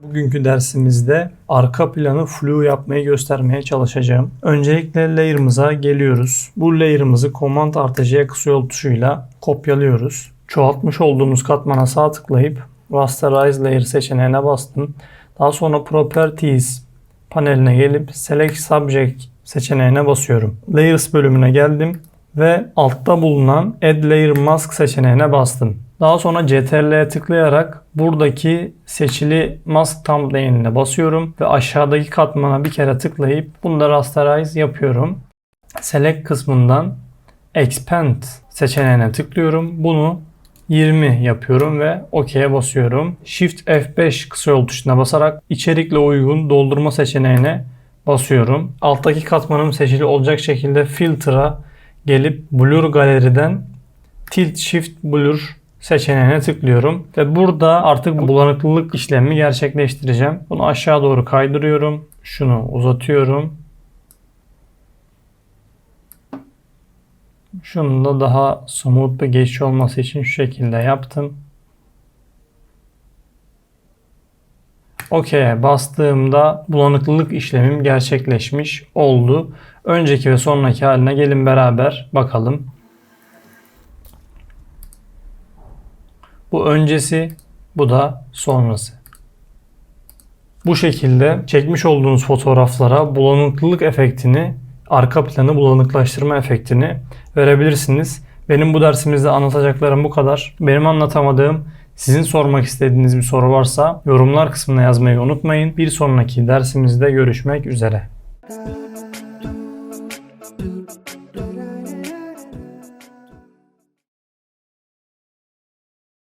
Bugünkü dersimizde arka planı flu yapmayı göstermeye çalışacağım. Öncelikle layer'ımıza geliyoruz. Bu layer'ımızı Command J kısa yol tuşuyla kopyalıyoruz. Çoğaltmış olduğumuz katmana sağ tıklayıp Rasterize Layer seçeneğine bastım. Daha sonra Properties paneline gelip Select Subject seçeneğine basıyorum. Layers bölümüne geldim ve altta bulunan Add Layer Mask seçeneğine bastım. Daha sonra CTRL'ye tıklayarak buradaki seçili mask thumbnail'ine basıyorum ve aşağıdaki katmana bir kere tıklayıp bunu da rasterize yapıyorum. Select kısmından Expand seçeneğine tıklıyorum. Bunu 20 yapıyorum ve OK'ye basıyorum. Shift F5 kısa yol tuşuna basarak içerikle uygun doldurma seçeneğine basıyorum. Alttaki katmanım seçili olacak şekilde filter'a gelip Blur galeriden Tilt Shift Blur seçeneğine tıklıyorum ve burada artık bulanıklılık işlemi gerçekleştireceğim. Bunu aşağı doğru kaydırıyorum. Şunu uzatıyorum. Şunu da daha smooth ve geçici olması için şu şekilde yaptım. OK'ye bastığımda bulanıklılık işlemim gerçekleşmiş oldu. Önceki ve sonraki haline gelin beraber bakalım. Bu öncesi, bu da sonrası. Bu şekilde çekmiş olduğunuz fotoğraflara bulanıklılık efektini, arka planı bulanıklaştırma efektini verebilirsiniz. Benim bu dersimizde anlatacaklarım bu kadar. Benim anlatamadığım, sizin sormak istediğiniz bir soru varsa yorumlar kısmına yazmayı unutmayın. Bir sonraki dersimizde görüşmek üzere.